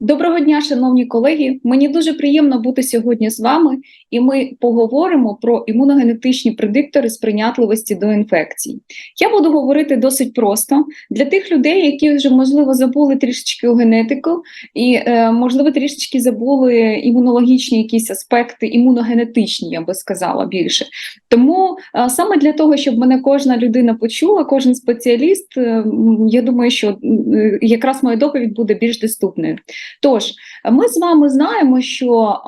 Доброго дня, шановні колеги. Мені дуже приємно бути сьогодні з вами, і ми поговоримо про імуногенетичні предиктори сприйнятливості до інфекцій. Я буду говорити досить просто для тих людей, які вже можливо забули трішечки генетику, і е, можливо трішечки забули імунологічні якісь аспекти, імуногенетичні, я би сказала більше. Тому е, саме для того, щоб мене кожна людина почула, кожен спеціаліст, е, я думаю, що якраз моя доповідь буде більш доступною. Тож, ми з вами знаємо, що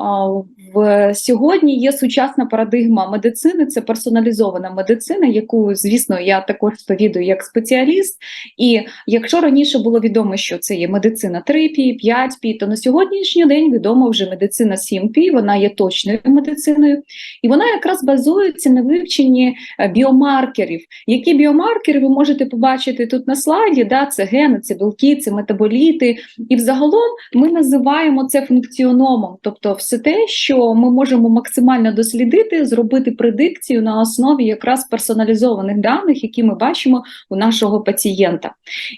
в сьогодні є сучасна парадигма медицини, це персоналізована медицина, яку, звісно, я також сповідую як спеціаліст. І якщо раніше було відомо, що це є медицина 3P, 5P, то на сьогоднішній день відомо вже медицина 7P, вона є точною медициною, і вона якраз базується на вивченні е, біомаркерів. Які біомаркери ви можете побачити тут на слайді? Да, Це гени, це білки, це метаболіти. І взагалом ми називаємо це функціономом, тобто все те, що ми можемо максимально дослідити, зробити предикцію на основі якраз персоналізованих даних, які ми бачимо у нашого пацієнта.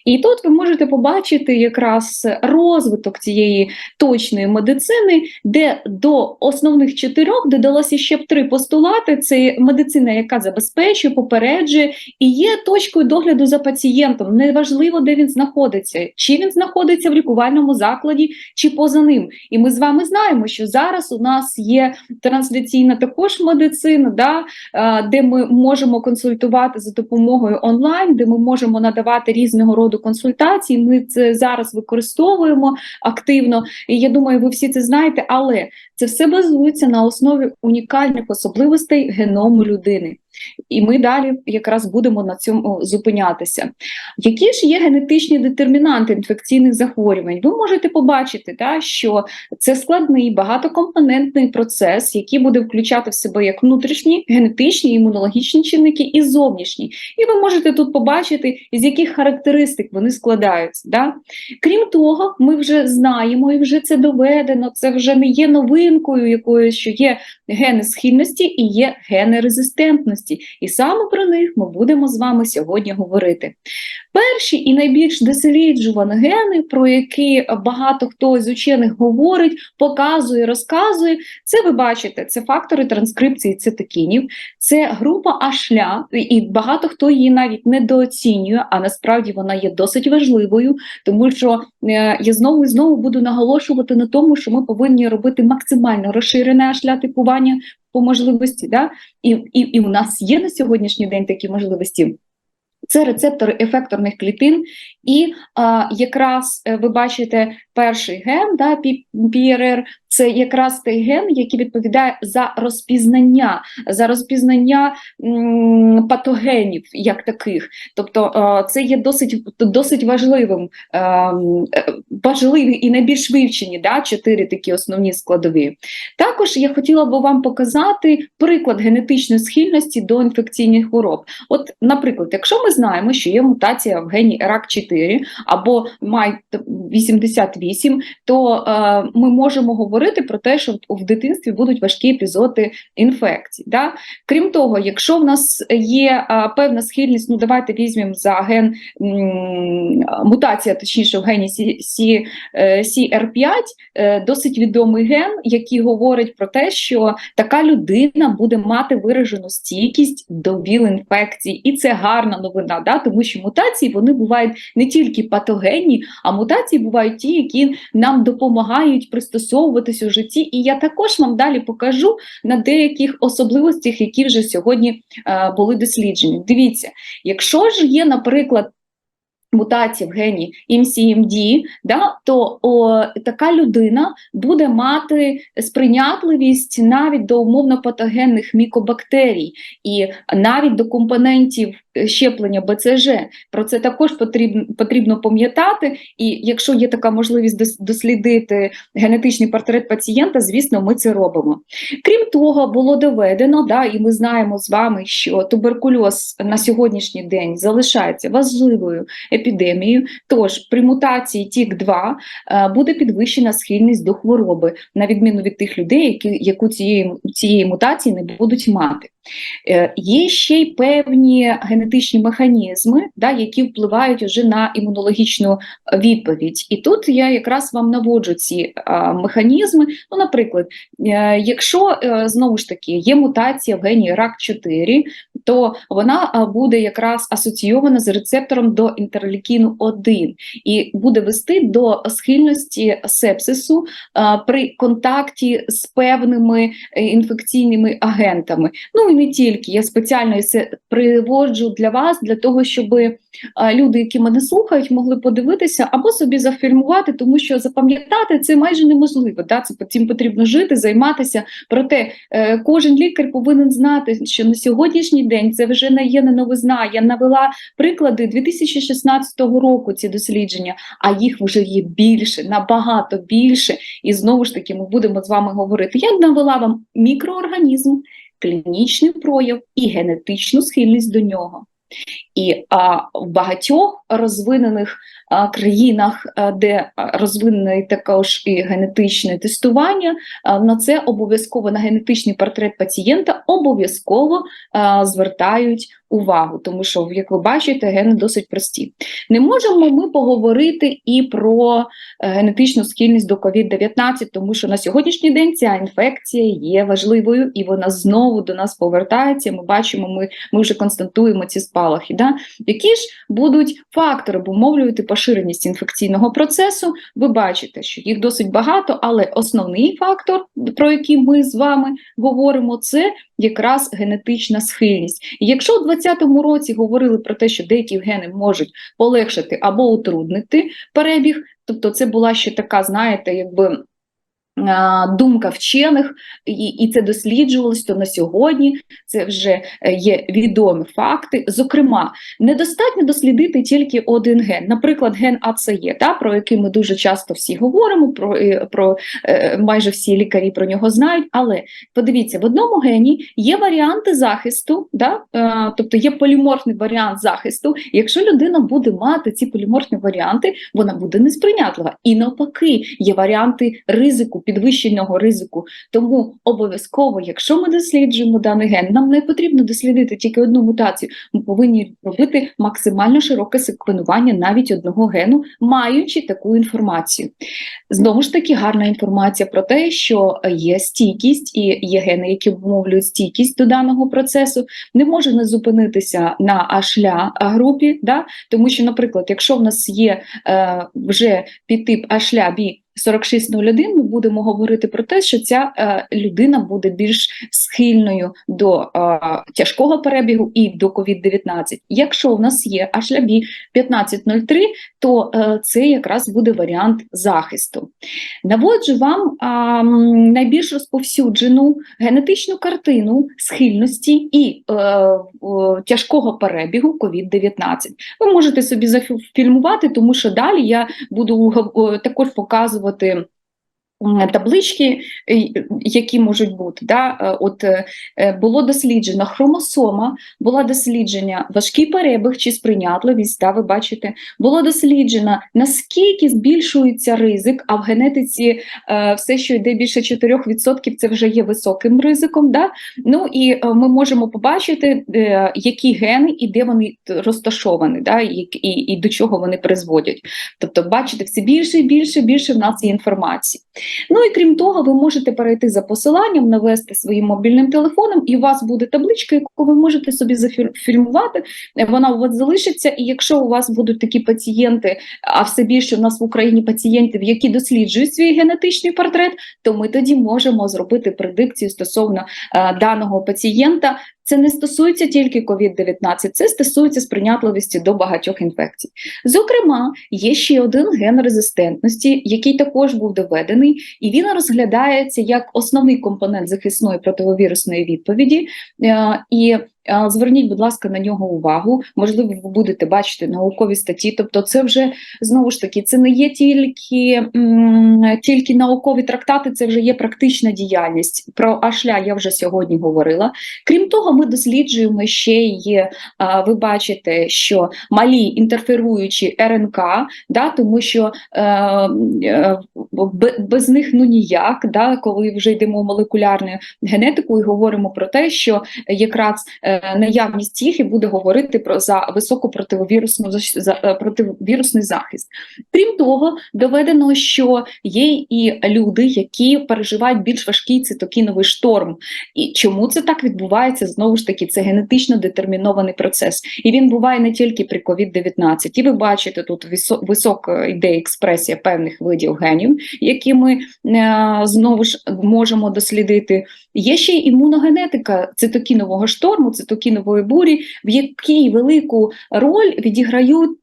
І тут ви можете побачити якраз розвиток цієї точної медицини, де до основних чотирьох додалося ще б три постулати: це медицина, яка забезпечує, попереджує і є точкою догляду за пацієнтом. Неважливо, де він знаходиться, чи він знаходиться в лікувальному закладі, чи поза ним. І ми з вами знаємо, що зараз у нас є трансляційна також медицина, да, е, де ми можемо консультувати за допомогою онлайн, де ми можемо надавати різного роду консультації. Ми це зараз використовуємо активно. І я думаю, ви всі це знаєте, але це все базується на основі унікальних особливостей геному людини. І ми далі якраз будемо на цьому зупинятися. Які ж є генетичні детермінанти інфекційних захворювань? Ви можете побачити, та, що це складний багатокомпонентний процес, який буде включати в себе як внутрішні, генетичні, імунологічні чинники і зовнішні. І ви можете тут побачити, з яких характеристик вони складаються. Да? Крім того, ми вже знаємо і вже це доведено, це вже не є новинкою, якою що є гени схильності і є гени резистентності. І саме про них ми будемо з вами сьогодні говорити. Перші і найбільш досліджувані гени, про які багато хто з учених говорить, показує, розказує, це ви бачите, це фактори транскрипції цитокінів, це група ашля, і багато хто її навіть недооцінює, а насправді вона є досить важливою, тому що е, я знову і знову буду наголошувати на тому, що ми повинні робити максимально розширене ашля типування по можливості. Да? І, і, і у нас є на сьогоднішній день такі можливості. Це рецептори ефекторних клітин, і а, якраз е, ви бачите перший ген, да, PRR, це якраз той ген, який відповідає за розпізнання, за розпізнання патогенів як таких. Тобто це є досить досить важливим, е, важливі і найбільш вивчені да, чотири такі основні складові. Також я хотіла би вам показати приклад генетичної схильності до інфекційних хвороб. От, наприклад, якщо ми знаємо, що є мутація в гені RAC4 або май 88, то е, ми можемо говорити про те, що в дитинстві будуть важкі епізоди інфекцій. Да? Крім того, якщо в нас є е, певна схильність, ну давайте візьмемо за ген мутація, точніше в гені C, е, CR5, е, досить відомий ген, який говорить про те, що така людина буде мати виражену стійкість до ВІЛ-інфекцій, і це гарна новина, да? тому що мутації вони бувають не тільки патогенні, а мутації бувають ті, які нам допомагають пристосовуватись у житті. І я також вам далі покажу на деяких особливостях, які вже сьогодні е, були досліджені. Дивіться, якщо ж є, наприклад, Мутація в гені MCMD, да, то о, така людина буде мати сприйнятливість навіть до умовно патогенних мікобактерій і навіть до компонентів щеплення БЦЖ. Про це також потрібно потрібно пам'ятати. І якщо є така можливість дослідити генетичний портрет пацієнта, звісно, ми це робимо. Крім того, було доведено, да, і ми знаємо з вами, що туберкульоз на сьогоднішній день залишається важливою епідемією. Тож при мутації ТІК-2 е, буде підвищена схильність до хвороби, на відміну від тих людей, які яку цієї, цієї мутації не будуть мати. Е, Є ще й певні генетичні механізми, да, які впливають уже на імунологічну е, відповідь. І тут я якраз вам наводжу ці а, механізми. Ну, наприклад, е, якщо е, знову ж таки є мутація в гені РАК4, то вона буде якраз асоційована з рецептором до інтерлікіну 1 і буде вести до схильності сепсису при контакті з певними е, інфекційними агентами. Ну і не тільки я спеціально це приводжу для вас, для того, щоб люди, які мене слухають, могли подивитися або собі зафільмувати, тому що запам'ятати це майже неможливо. Да? Це цим потрібно жити, займатися. Проте е, кожен лікар повинен знати, що на сьогоднішній день це вже не є не новизна. Я навела приклади 2016 року. Ці дослідження, а їх вже є більше, набагато більше. І знову ж таки, ми будемо з вами говорити. Я навела вам мікроорганізм клінічний прояв і генетичну схильність до нього. І а, в багатьох розвинених країнах, де розвинене також і генетичне тестування, на це обов'язково на генетичний портрет пацієнта обов'язково звертають увагу, тому що, як ви бачите, гени досить прості. Не можемо ми поговорити і про е, генетичну схильність до COVID-19, тому що на сьогоднішній день ця інфекція є важливою і вона знову до нас повертається. Ми бачимо, ми ми вже констатуємо ці спалахи. Да? Які ж будуть фактори обумовлювати поширеність інфекційного процесу? Ви бачите, що їх досить багато, але основний фактор, про який ми з вами говоримо, це якраз генетична схильність. І якщо у 2020 році говорили про те, що деякі гени можуть полегшити або утруднити перебіг, тобто це була ще така, знаєте, якби думка вчених, і і це досліджувалось, то на сьогодні це вже е, є відомі факти. Зокрема, недостатньо дослідити тільки один ген, наприклад, ген АЦЕ, та, про який ми дуже часто всі говоримо, про е, про е, майже всі лікарі про нього знають. Але подивіться, в одному гені є варіанти захисту, да, тобто є поліморфний варіант захисту. Якщо людина буде мати ці поліморфні варіанти, вона буде несприйнятлива. І навпаки, є варіанти ризику підвищеного ризику. Тому обов'язково, якщо ми досліджуємо даний ген, нам не потрібно дослідити тільки одну мутацію. Ми повинні робити максимально широке секвенування навіть одного гену, маючи таку інформацію. Знову ж таки, гарна інформація про те, що є стійкість і є гени, які обумовлюють стійкість до даного процесу. Не може не зупинитися на ашля групі, да? тому що, наприклад, якщо в нас є е, вже підтип ашля бі 4601 ми будемо говорити про те, що ця е, людина буде більш схильною до е, тяжкого перебігу і до COVID-19. Якщо в нас є HLB 1503, то е, це якраз буде варіант захисту. Наводжу вам е, найбільш розповсюджену генетичну картину схильності і е, е, тяжкого перебігу COVID-19. Ви можете собі зафільмувати, тому що далі я буду е, також показувати показувати таблички, які можуть бути. Да? Е, от е, Було досліджено хромосома, було дослідження важкий перебіг чи сприйнятливість, да, ви бачите, було досліджено, наскільки збільшується ризик, а в генетиці е, все, що йде більше 4%, це вже є високим ризиком. Да? Ну І ми можемо побачити, які гени і де вони розташовані, да? і, і, і до чого вони призводять. Тобто, бачите, все більше і більше більше в нас є інформації. Ну і крім того, ви можете перейти за посиланням, навести своїм мобільним телефоном, і у вас буде табличка, яку ви можете собі зафільмувати. Вона у вас залишиться. І якщо у вас будуть такі пацієнти, а все більше у нас в Україні пацієнтів, які досліджують свій генетичний портрет, то ми тоді можемо зробити предикцію стосовно е, даного пацієнта це не стосується тільки COVID-19, це стосується сприйнятливості до багатьох інфекцій. Зокрема, є ще один ген резистентності, який також був доведений, і він розглядається як основний компонент захисної противовірусної відповіді. Е, і Зверніть, будь ласка, на нього увагу. Можливо, ви будете бачити наукові статті. Тобто, це вже знову ж таки, це не є тільки тільки наукові трактати, це вже є практична діяльність. Про ашля я вже сьогодні говорила. Крім того, ми досліджуємо ще й, ви бачите, що малі інтерферуючі РНК, да, тому що е, е, без них ну ніяк, да, коли вже йдемо в молекулярну генетику і говоримо про те, що якраз е, наявність їх і буде говорити про за високу противовірусну за е, противірусний захист. Крім того, доведено, що є і люди, які переживають більш важкий цитокіновий шторм. І чому це так відбувається? Знову ж таки, це генетично детермінований процес, і він буває не тільки при COVID-19. І ви бачите тут висо- висока йде експресія певних видів генів, які ми е, знову ж можемо дослідити. Є ще й імуногенетика цитокінового шторму, цитокінової бурі, в якій велику роль відіграють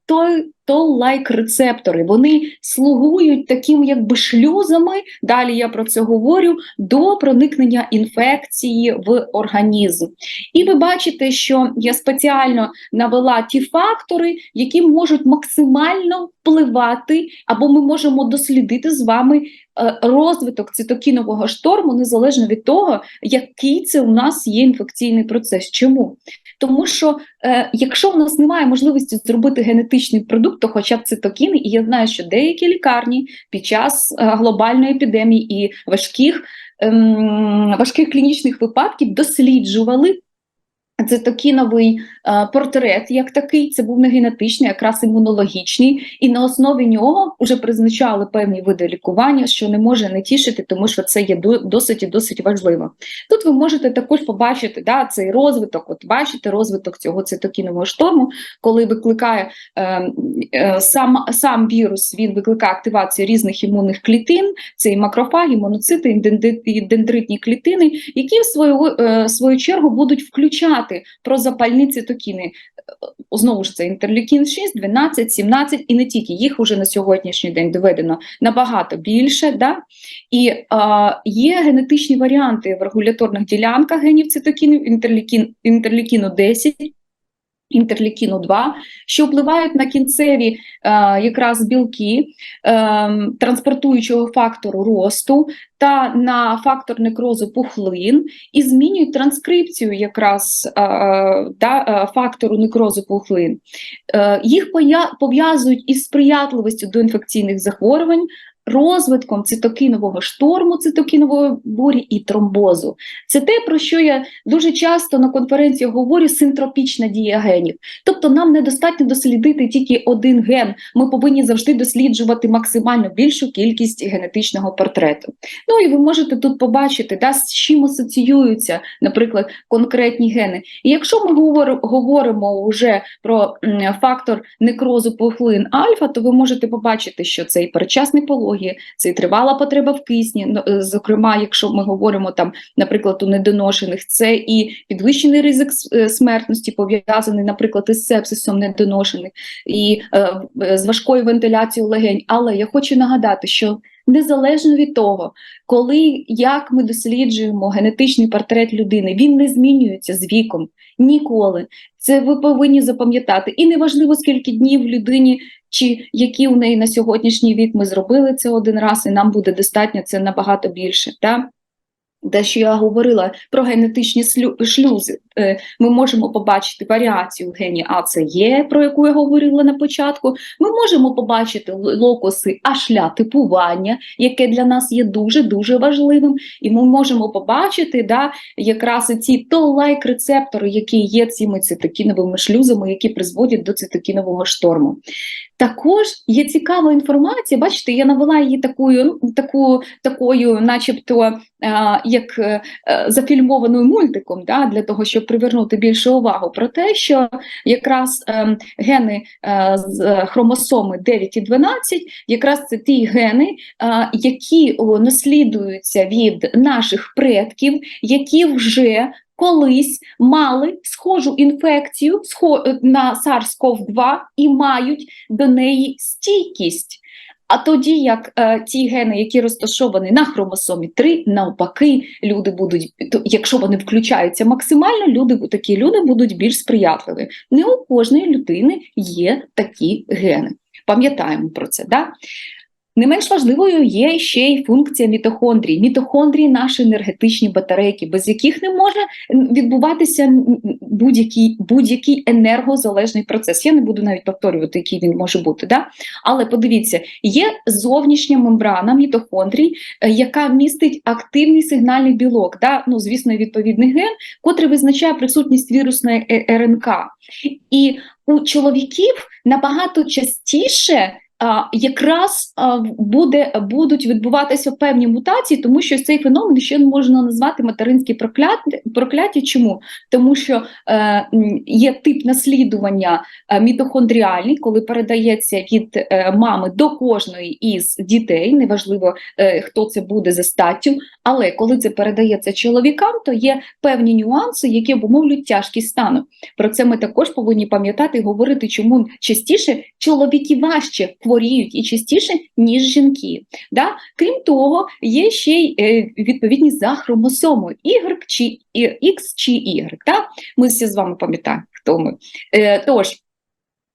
toll-like рецептори. Вони слугують таким якби шлюзами, далі я про це говорю, до проникнення інфекції в організм. І ви бачите, що я спеціально навела ті фактори, які можуть максимально впливати, або ми можемо дослідити з вами е, розвиток цитокінового шторму незалежно від того, який це у нас є інфекційний процес. Чому? Тому що е, якщо в нас немає можливості зробити генетичний продукт, то хоча б цитокіни, і я знаю, що деякі лікарні під час е, глобальної епідемії і важких, ем, важких клінічних випадків досліджували цитокіновий е, портрет як такий, це був не генетичний, якраз імунологічний, і на основі нього вже призначали певні види лікування, що не може не тішити, тому що це є досить і досить важливо. Тут ви можете також побачити да, цей розвиток, от бачите розвиток цього цитокінового шторму, коли викликає е, е, сам, сам вірус, він викликає активацію різних імунних клітин, це і макрофаги, моноцити, і дендритні клітини, які в свою, е, свою чергу будуть включати прозапальні цитокіни. Е, Знову ж це інтерлікін 6, 12, 17, і не тільки їх уже на сьогоднішній день доведено набагато більше. Да? І е, є генетичні варіанти в регуляторних ділянках генів цитокінів, інтерлікін, інтерлікіну 10, інтерлікіну 2, що впливають на кінцеві е, якраз білки е, транспортуючого фактору росту та на фактор некрозу пухлин і змінюють транскрипцію якраз е, да, е, фактору некрозу пухлин. Е, їх пов'язують із сприятливістю до інфекційних захворювань, розвитком цитокінового шторму, цитокінової бурі і тромбозу. Це те, про що я дуже часто на конференціях говорю, синтропічна дія генів. Тобто нам недостатньо дослідити тільки один ген. Ми повинні завжди досліджувати максимально більшу кількість генетичного портрету. Ну і ви можете тут побачити, да, з чим асоціюються, наприклад, конкретні гени. І якщо ми говоримо, вже про фактор некрозу пухлин альфа, то ви можете побачити, що це і передчасні пологи, це і тривала потреба в кисні. ну, е, Зокрема, якщо ми говоримо там, наприклад, у недоношених, це і підвищений ризик е, смертності, пов'язаний, наприклад, із сепсисом недоношених, і е, з важкою вентиляцією легень. Але я хочу нагадати, що незалежно від того, коли як ми досліджуємо генетичний портрет людини, він не змінюється з віком ніколи. Це ви повинні запам'ятати. І неважливо, скільки днів людині, чи які у неї на сьогоднішній вік ми зробили це один раз, і нам буде достатньо це набагато більше. Та? Те, що я говорила про генетичні шлюзи, Е, ми можемо побачити варіацію в гені АЦЕ, про яку я говорила на початку. Ми можемо побачити локуси ашля типування, яке для нас є дуже дуже важливим. І ми можемо побачити да, якраз ці то-лайк рецептори, які є цими цитокіновими шлюзами, які призводять до цитокінового шторму. Також є цікава інформація. Бачите, я навела її такою, ну, таку, такою, начебто, е, як е, зафільмованою мультиком, да, для того, щоб привернути більше увагу про те, що якраз е, гени е, з хромосоми 9 і 12, якраз це ті гени, які наслідуються від наших предків, які вже колись мали схожу інфекцію е, на SARS-CoV-2 і мають до неї стійкість. А тоді, як е, ті гени, які розташовані на хромосомі 3, навпаки, люди будуть, якщо вони включаються максимально, люди такі люди будуть більш сприятливі. Не у кожної людини є такі гени. Пам'ятаємо про це. Да? Не менш важливою є ще й функція мітохондрій. Мітохондрії наші енергетичні батарейки, без яких не може відбуватися будь-який будь-який енергозалежний процес. Я не буду навіть повторювати, який він може бути. Да? Але подивіться, є зовнішня мембрана мітохондрій, е, яка містить активний сигнальний білок, да? ну, звісно, відповідний ген, котрий визначає присутність вірусної е, РНК. І у чоловіків набагато частіше якраз буде, будуть відбуватися певні мутації, тому що цей феномен ще можна назвати материнські прокляття. прокляття. Чому? Тому що е, є тип наслідування е, мітохондріальний, коли передається від е, мами до кожної із дітей, неважливо е, хто це буде за статтю, але коли це передається чоловікам, то є певні нюанси, які обумовлюють тяжкість стану. Про це ми також повинні пам'ятати і говорити, чому частіше чоловіки важче хворіють і частіше, ніж жінки. Да? Крім того, є ще й е, відповідність за хромосомою Y чи X чи Y. Да? Ми всі з вами пам'ятаємо, хто ми. Е, тож,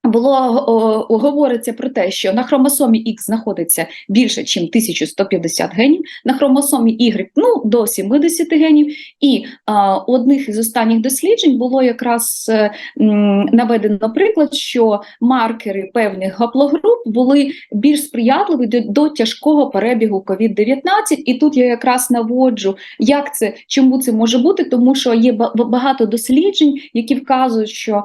було о, говориться про те, що на хромосомі X знаходиться більше, ніж 1150 генів, на хромосомі Y ну, до 70 генів, і а, одних із останніх досліджень було якраз е, м, наведено приклад, що маркери певних гаплогруп були більш сприятливі до, до тяжкого перебігу COVID-19. І тут я якраз наводжу, як це, чому це може бути, тому що є багато досліджень, які вказують, що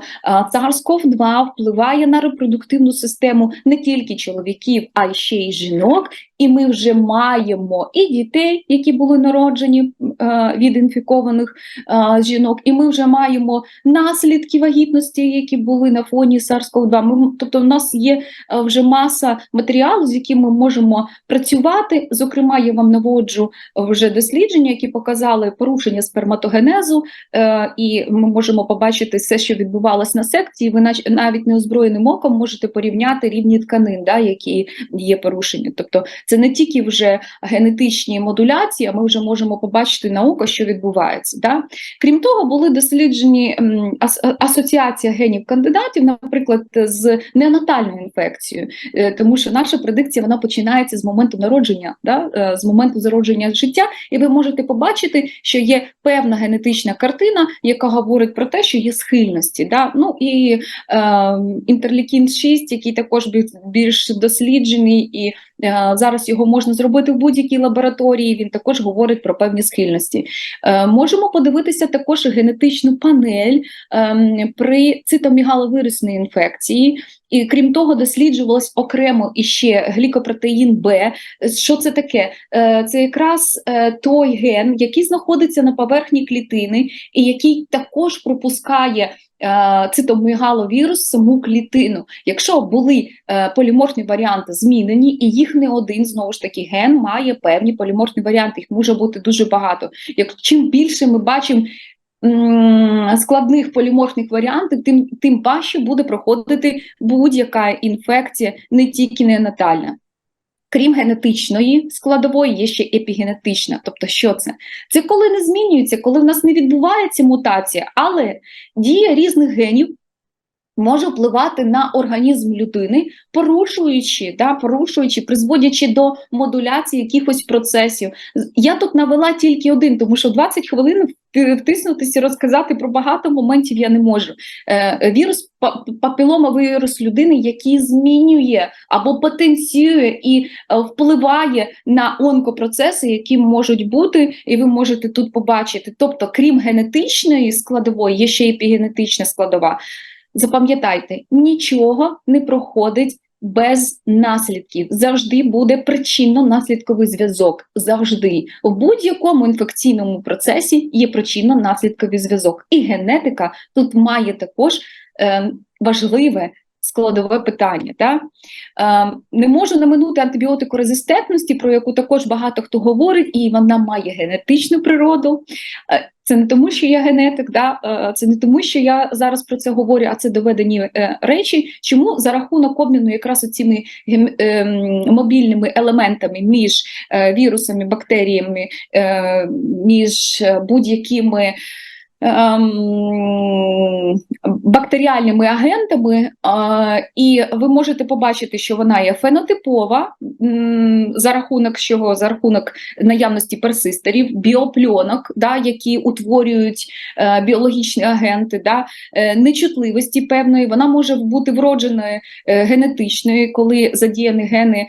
SARS-CoV-2 впливає впливає на репродуктивну систему не тільки чоловіків, а ще й жінок. І ми вже маємо і дітей, які були народжені е, від інфікованих е, жінок, і ми вже маємо наслідки вагітності, які були на фоні SARS-CoV-2. Ми, тобто, в нас є е, вже маса матеріалу, з яким ми можемо працювати. Зокрема, я вам наводжу вже дослідження, які показали порушення сперматогенезу, е, і ми можемо побачити все, що відбувалось на секції. Ви навіть не озброєним оком можете порівняти рівні тканин, да, які є порушені. Тобто це не тільки вже генетичні модуляції, а ми вже можемо побачити науку, що відбувається. Да? Крім того, були досліджені ас асоціація генів кандидатів, наприклад, з неонатальною інфекцією, е, тому що наша предикція вона починається з моменту народження, да? Е, з моменту зародження життя, і ви можете побачити, що є певна генетична картина, яка говорить про те, що є схильності. Да? Ну і е, інтерлікін 6, який також більш досліджений і Е, зараз його можна зробити в будь-якій лабораторії. Він також говорить про певні схильності. Е, можемо подивитися також генетичну панель ем, при цитомігаловирусній інфекції. І крім того, досліджувалось окремо іще глікопротеїн Б. Що це таке? Е, це якраз той ген, який знаходиться на поверхні клітини, і який також пропускає Е, цитомегаловірус саму клітину. Якщо були е, поліморфні варіанти змінені, і їх не один, знову ж таки, ген має певні поліморфні варіанти, їх може бути дуже багато. Як чим більше ми бачимо складних поліморфних варіантів, тим тим важче буде проходити будь-яка інфекція, не тільки неонатальна. Крім генетичної складової, є ще епігенетична. Тобто, що це? Це коли не змінюється, коли в нас не відбувається мутація, але дія різних генів може впливати на організм людини, порушуючи, да, порушуючи, призводячи до модуляції якихось процесів. Я тут навела тільки один, тому що 20 хвилин втиснутися розказати про багато моментів я не можу. Е, Вірус папіломовий вірус людини, який змінює або потенціює і е, впливає на онкопроцеси, які можуть бути, і ви можете тут побачити. Тобто, крім генетичної складової, є ще епігенетична складова. Запам'ятайте, нічого не проходить без наслідків. Завжди буде причинно-наслідковий зв'язок. Завжди в будь-якому інфекційному процесі є причинно-наслідковий зв'язок. І генетика тут має також е, важливе складове питання. Да? Е, не можу не минути антибіотикорезистентності, про яку також багато хто говорить, і вона має генетичну природу. Е, це не тому, що я генетик, да? е, це не тому, що я зараз про це говорю, а це доведені е, речі. Чому за рахунок обміну якраз гем- ем, мобільними елементами між вірусами, бактеріями, між будь-якими ем, бактеріальними агентами, е, і ви можете побачити, що вона є фенотипова за рахунок чого? За рахунок наявності персистерів, біопльонок, да, які утворюють е, біологічні агенти, да, е, нечутливості певної, вона може бути вродженою генетичною, коли задіяні гени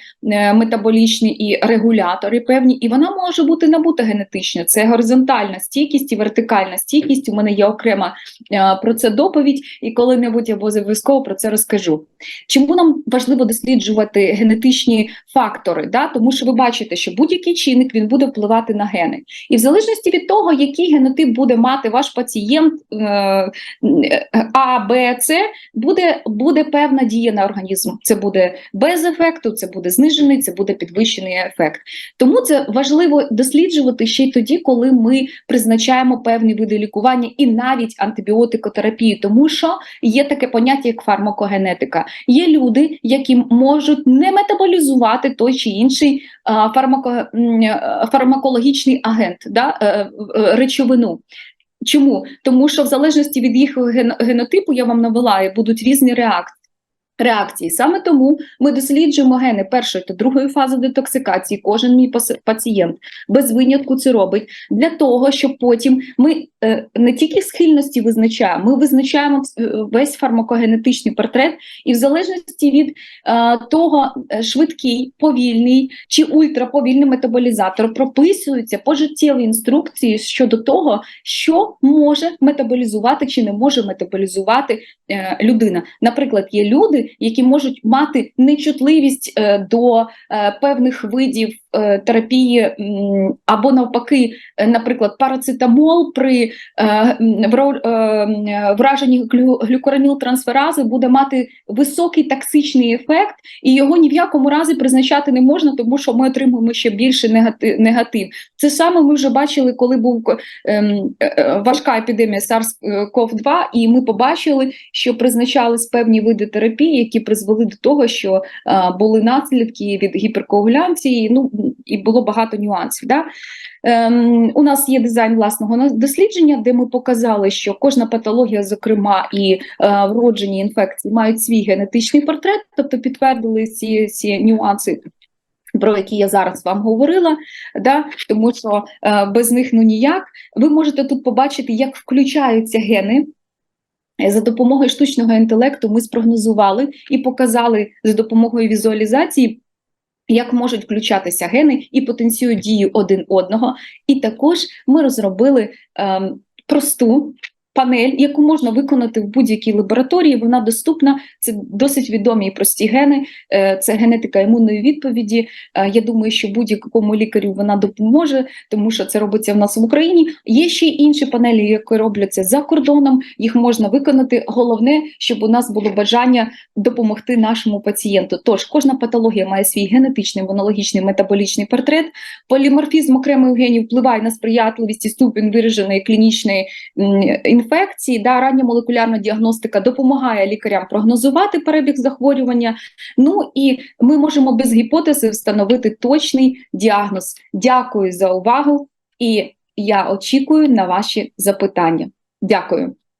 метаболічні і регулятори певні, і вона може бути набута генетично. Це горизонтальна стійкість і вертикальна стійкість. У мене є окрема е, про це доповідь, і коли-небудь я обов'язково про це розкажу. Чому нам важливо досліджувати генетичні фактори? Да? Тому що ви бачите, що будь-який чинник він буде впливати на гени. І в залежності від того, який генотип буде мати ваш пацієнт е, А, Б, С, буде, буде певна дія на організм. Це буде без ефекту, це буде знижений, це буде підвищений ефект. Тому це важливо досліджувати ще й тоді, коли ми призначаємо певні види лікування і навіть антибіотикотерапію, тому що є таке поняття, як фармакогенетика. Є люди, які можуть не метаболізувати той чи інший фармако, е, фармакологічний агент, да, е, е, речовину. Чому? Тому що в залежності від їх генотипу я вам навела, будуть різні реакції. Реакції саме тому ми досліджуємо гени першої та другої фази детоксикації. Кожен мій пацієнт без винятку це робить для того, щоб потім ми е, не тільки схильності визначаємо, ми визначаємо е, весь фармакогенетичний портрет, і в залежності від е, того, швидкий, повільний чи ультраповільний метаболізатор прописуються пожиттєві інструкції щодо того, що може метаболізувати чи не може метаболізувати людина. Наприклад, є люди, які можуть мати нечутливість е, до е, певних видів терапії, або навпаки, е, наприклад, парацетамол при е, е, враженні глю- глюкорамілтрансферази буде мати високий токсичний ефект, і його ні в якому разі призначати не можна, тому що ми отримуємо ще більше негатив. Це саме ми вже бачили, коли був е, е, важка епідемія SARS-CoV-2, і ми побачили, що призначались певні види терапії, які призвели до того, що е, були наслідки від гіперкоагуляції, ну і було багато нюансів. Да? Ем, у нас є дизайн власного дослідження, де ми показали, що кожна патологія, зокрема і е, вроджені інфекції, мають свій генетичний портрет, тобто підтвердили ці, ці нюанси. Про які я зараз вам говорила, да? тому що е, без них ну ніяк. Ви можете тут побачити, як включаються гени. За допомогою штучного інтелекту ми спрогнозували і показали за допомогою візуалізації, як можуть включатися гени і потенціюють дію один одного. І також ми розробили ем, просту панель, яку можна виконати в будь-якій лабораторії. Вона доступна. Це досить відомі і прості гени. Е, Це генетика імунної відповіді. Е, Я думаю, що будь-якому лікарю вона допоможе, тому що це робиться в нас в Україні. Є ще інші панелі, які робляться за кордоном. Їх можна виконати. Головне, щоб у нас було бажання допомогти нашому пацієнту. Тож кожна патологія має свій генетичний, імунологічний, метаболічний портрет. Поліморфізм окремих генів впливає на сприятливість і ступінь вираженої клінічної м, інфекції. Да, рання молекулярна діагностика допомагає лікарям прогнозувати перебіг захворювання. Ну і ми можемо без гіпотези встановити точний діагноз. Дякую за увагу, і я очікую на ваші запитання. Дякую.